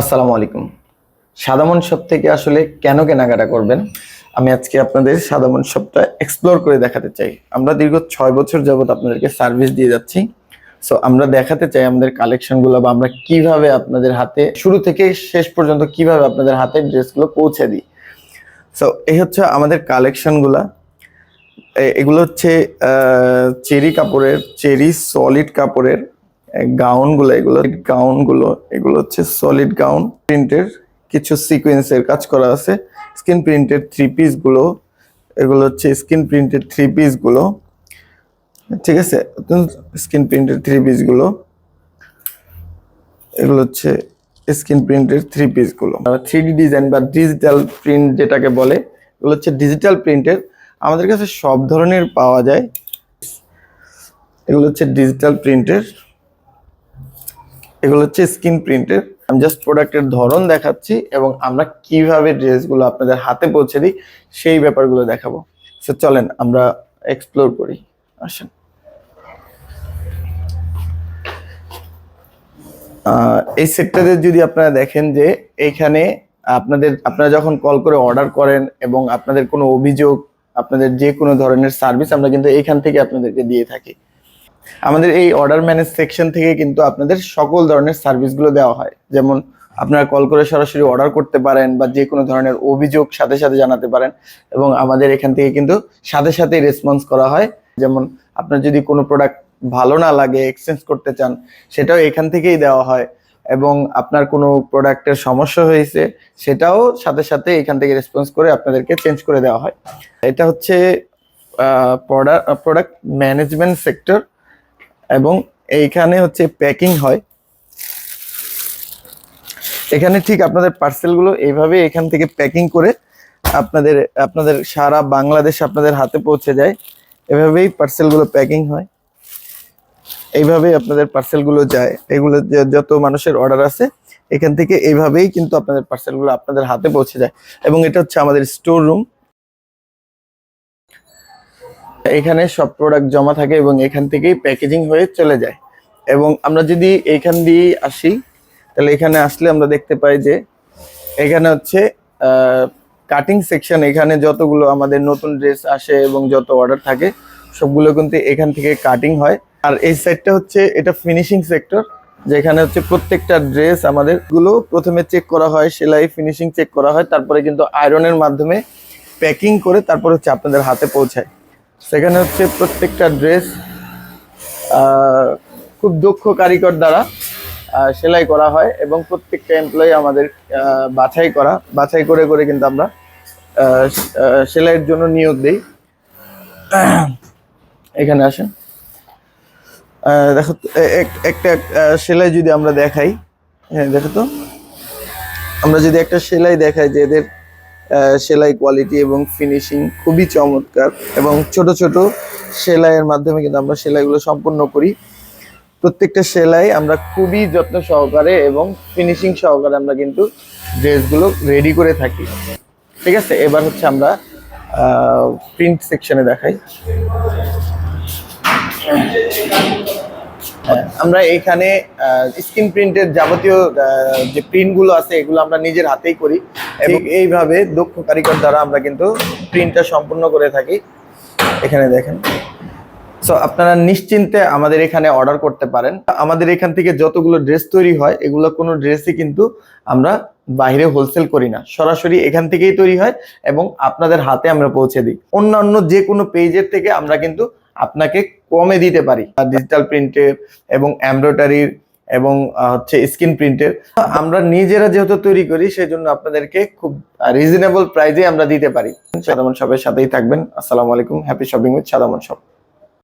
আসসালামু আলাইকুম। সাদামন শপ থেকে আসলে কেন কেনাকাটা করবেন? আমি আজকে আপনাদের সাদামন শপটা এক্সপ্লোর করে দেখাতে চাই। আমরা দীর্ঘ ছয় বছর যাবত আপনাদেরকে সার্ভিস দিয়ে যাচ্ছি। সো আমরা দেখাতে চাই আমাদের কালেকশনগুলো বা আমরা কীভাবে আপনাদের হাতে, শুরু থেকে শেষ পর্যন্ত কীভাবে আপনাদের হাতে ড্রেসগুলো পৌঁছে দিই। সো এই হচ্ছে আমাদের কালেকশনগুলা এগুলো হচ্ছে চেরি কাপড়ের, চেরি সলিড কাপড়ের গাউনগুলো, এগুলো গাউনগুলো, এগুলো হচ্ছে সলিড গাউন প্রিন্টের কিছু সিকোয়েন্সের কাজ করা আছে। স্ক্রিন প্রিন্টের থ্রি পিসগুলো এগুলো হচ্ছে স্ক্রিন প্রিন্টের থ্রি পিসগুলো ঠিক আছে? স্ক্রিন প্রিন্টের থ্রি পিসগুলো এগুলো হচ্ছে স্ক্রিন প্রিন্টের থ্রি পিসগুলো থ্রি ডি ডিজাইন বা ডিজিটাল প্রিন্ট যেটাকে বলে, এগুলো হচ্ছে ডিজিটাল প্রিন্টের আমাদের কাছে সব ধরনের পাওয়া যায়। এগুলো হচ্ছে ডিজিটাল প্রিন্টের এগুলো হচ্ছে স্ক্রিন প্রিন্টের আমি জাস্ট প্রোডাক্টের ধরন দেখাচ্ছি এবং আমরা কীভাবে ড্রেসগুলো আপনাদের হাতে পৌঁছে দিই, সেই ব্যাপারগুলো দেখাবো। সো চলেন আমরা এক্সপ্লোর করি। আসেন। এই সেক্টরে যদি আপনারা দেখেন যে এইখানে আপনাদের, আপনারা যখন কল করে অর্ডার করেন এবং আপনাদের কোনো অভিযোগ, আপনাদের যে কোনো ধরনের সার্ভিস আমরা কিন্তু এইখান থেকে আপনাদেরকে দিয়ে থাকি। আমাদের এই অর্ডার ম্যানেজ সেকশন থেকে কিন্তু আপনাদের সকল ধরনের সার্ভিসগুলো দেওয়া হয়। যেমন আপনারা কল করে সরাসরি অর্ডার করতে পারেন বা যে কোনো ধরনের অভিযোগ সাথে সাথে জানাতে পারেন এবং আমাদের এখান থেকে কিন্তু সাথে সাথে রেসপন্স করা হয়। যেমন আপনার যদি কোনো প্রোডাক্ট ভালো না লাগে এক্সচেঞ্জ করতে চান, সেটাও এখান থেকেই দেওয়া হয় এবং আপনার কোনো প্রোডাক্টের সমস্যা হয়েছে, সেটাও সাথে সাথে এখান থেকে রেসপন্স করে আপনাদেরকে চেঞ্জ করে দেওয়া হয়। এটা হচ্ছে প্রোডাক্ট ম্যানেজমেন্ট সেক্টর এবং এইখানে হচ্ছে প্যাকিং হয়। এখানে ঠিক আপনাদের পার্সেলগুলো এইভাবে এখান থেকে প্যাকিং করে আপনাদের আপনাদের সারা বাংলাদেশ আপনাদের হাতে পৌঁছে যায়। এভাবেই পার্সেলগুলো প্যাকিং হয়। এইভাবে আপনাদের পার্সেলগুলো যায়। এগুলো যত মানুষের অর্ডার আছে, এখান থেকে এইভাবেই কিন্তু আপনাদের পার্সেলগুলো আপনাদের হাতে পৌঁছে যায়। এবং এটা হচ্ছে আমাদের স্টোর রুম। এখানে সব প্রোডাক্ট জমা থাকে এবং এখান থেকেই প্যাকেজিং হয়ে চলে যায়। এবং আমরা যদি এইখান দিয়ে আসি, তাহলে এখানে আসলে আমরা দেখতে পাই যে এখানে হচ্ছে কাটিং সেকশন এখানে যতগুলো আমাদের নতুন ড্রেস আসে এবং যত অর্ডার থাকে, সবগুলো কিন্তু এখান থেকে কাটিং হয়। আর এই সাইডটা হচ্ছে, এটা ফিনিশিং সেক্টর যেখানে হচ্ছে প্রত্যেকটা ড্রেস আমাদেরগুলো প্রথমে চেক করা হয়, সেলাই ফিনিশিং চেক করা হয়, তারপরে কিন্তু আয়রনের মাধ্যমে প্যাকিং করে তারপর হচ্ছে আপনাদের হাতে পৌঁছায়। সেখানে হচ্ছে প্রত্যেকটা ড্রেস খুব দক্ষ কারিগর দ্বারা সেলাই করা হয় এবং প্রত্যেকটা এমপ্লয়ি আমাদের বাছাই করা, বাছাই করে করে কিন্তু আমরা সেলাইয়ের জন্য নিয়োগ দিই। এখানে আসেন। দেখো এক- একটা সেলাই যদি আমরা দেখাই হ্যাঁ দেখো তো। আমরা যদি একটা সেলাই দেখাই যে এদের সেলাই কোয়ালিটি এবং ফিনিশিং খুবই চমৎকার এবং ছোট ছোট সেলাইয়ের মাধ্যমে কিন্তু আমরা সেলাইগুলো সম্পূর্ণ করি। প্রত্যেকটা সেলাই আমরা খুবই যত্ন সহকারে এবং ফিনিশিং সহকারে আমরা কিন্তু ড্রেসগুলো রেডি করে থাকি। ঠিক আছে? এবার হচ্ছে আমরা প্রিন্ট সেকশনে দেখাই। আমরা এখানে স্ক্রিন প্রিন্টের যাবতীয় যে প্রিন্টগুলো আছে এগুলো আমরা নিজের হাতেই করি। এবং এইভাবে দক্ষ কারিগর দ্বারা আমরা কিন্তু প্রিন্টটা সম্পূর্ণ করে থাকি। এখানে দেখেন। সো আপনারা নিশ্চিন্তে আমাদের এখানে অর্ডার করতে পারেন। আমাদের এখান থেকে যতগুলো ড্রেস তৈরি হয় এগুলো কোনো ড্রেসই কিন্তু আমরা বাইরে হোলসেল করি না। সরাসরি এখান থেকেই তৈরি হয় এবং আপনাদের হাতে আমরা পৌঁছে দিই। অন্যান্য যে কোনো পেজের থেকে আমরা কিন্তু আপনাকে কমে দিতে পারি। ডিজিটাল প্রিন্টের এবং এমব্রয়ডারির এবং হচ্ছে স্ক্রিন প্রিন্টের আমরা নিজেরা যেহেতু তৈরি করি সেই জন্য আপনাদেরকে খুব রিজনেবল প্রাইজে আমরা দিতে পারি। সাদামন সবের সাথেই থাকবেন। আসসালামু আলাইকুম। Happy shopping with Sadamon shop